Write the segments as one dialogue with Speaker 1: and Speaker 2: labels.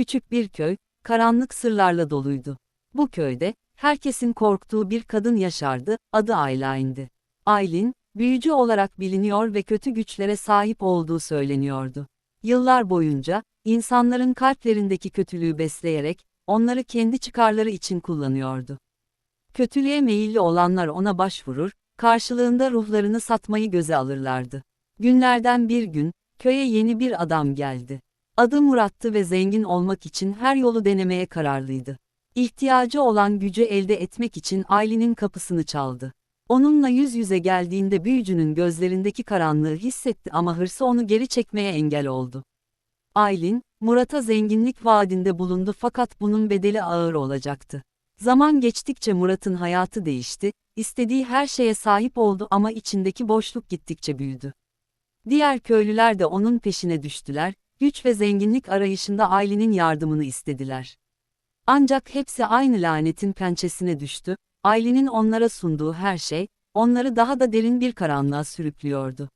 Speaker 1: Küçük bir köy, karanlık sırlarla doluydu. Bu köyde, herkesin korktuğu bir kadın yaşardı, adı Ayla'ydı. Aylin, büyücü olarak biliniyor ve kötü güçlere sahip olduğu söyleniyordu. Yıllar boyunca, insanların kalplerindeki kötülüğü besleyerek, onları kendi çıkarları için kullanıyordu. Kötülüğe meyilli olanlar ona başvurur, karşılığında ruhlarını satmayı göze alırlardı. Günlerden bir gün, köye yeni bir adam geldi. Adı Murat'tı ve zengin olmak için her yolu denemeye kararlıydı. İhtiyacı olan gücü elde etmek için Aylin'in kapısını çaldı. Onunla yüz yüze geldiğinde büyücünün gözlerindeki karanlığı hissetti ama hırsı onu geri çekmeye engel oldu. Aylin, Murat'a zenginlik vaadinde bulundu fakat bunun bedeli ağır olacaktı. Zaman geçtikçe Murat'ın hayatı değişti, istediği her şeye sahip oldu ama içindeki boşluk gittikçe büyüdü. Diğer köylüler de onun peşine düştüler, güç ve zenginlik arayışında Aylin'in yardımını istediler. Ancak hepsi aynı lanetin pençesine düştü, Aylin'in onlara sunduğu her şey, onları daha da derin bir karanlığa sürüklüyordu.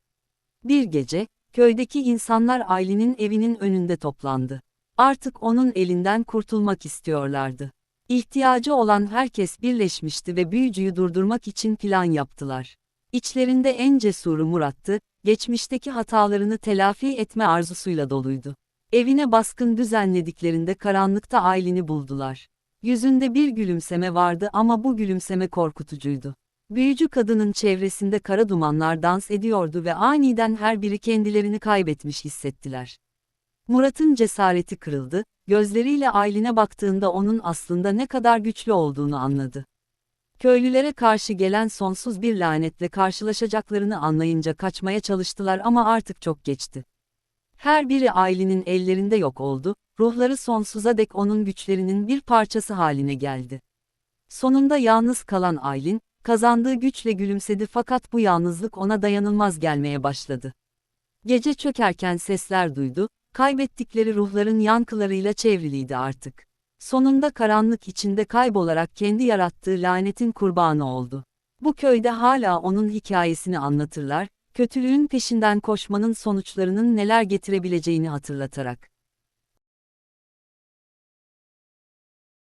Speaker 1: Bir gece, köydeki insanlar Aylin'in evinin önünde toplandı. Artık onun elinden kurtulmak istiyorlardı. İhtiyacı olan herkes birleşmişti ve büyücüyü durdurmak için plan yaptılar. İçlerinde en cesuru Murat'tı, geçmişteki hatalarını telafi etme arzusuyla doluydu. Evine baskın düzenlediklerinde karanlıkta Aylin'i buldular. Yüzünde bir gülümseme vardı ama bu gülümseme korkutucuydu. Büyücü kadının çevresinde kara dumanlar dans ediyordu ve aniden her biri kendilerini kaybetmiş hissettiler. Murat'ın cesareti kırıldı, gözleriyle Aylin'e baktığında onun aslında ne kadar güçlü olduğunu anladı. Köylülere karşı gelen sonsuz bir lanetle karşılaşacaklarını anlayınca kaçmaya çalıştılar ama artık çok geçti. Her biri Aylin'in ellerinde yok oldu, ruhları sonsuza dek onun güçlerinin bir parçası haline geldi. Sonunda yalnız kalan Aylin, kazandığı güçle gülümsedi fakat bu yalnızlık ona dayanılmaz gelmeye başladı. Gece çökerken sesler duydu, kaybettikleri ruhların yankılarıyla çevriliydi artık. Sonunda karanlık içinde kaybolarak kendi yarattığı lanetin kurbanı oldu. Bu köyde hala onun hikayesini anlatırlar, kötülüğün peşinden koşmanın sonuçlarının neler getirebileceğini hatırlatarak.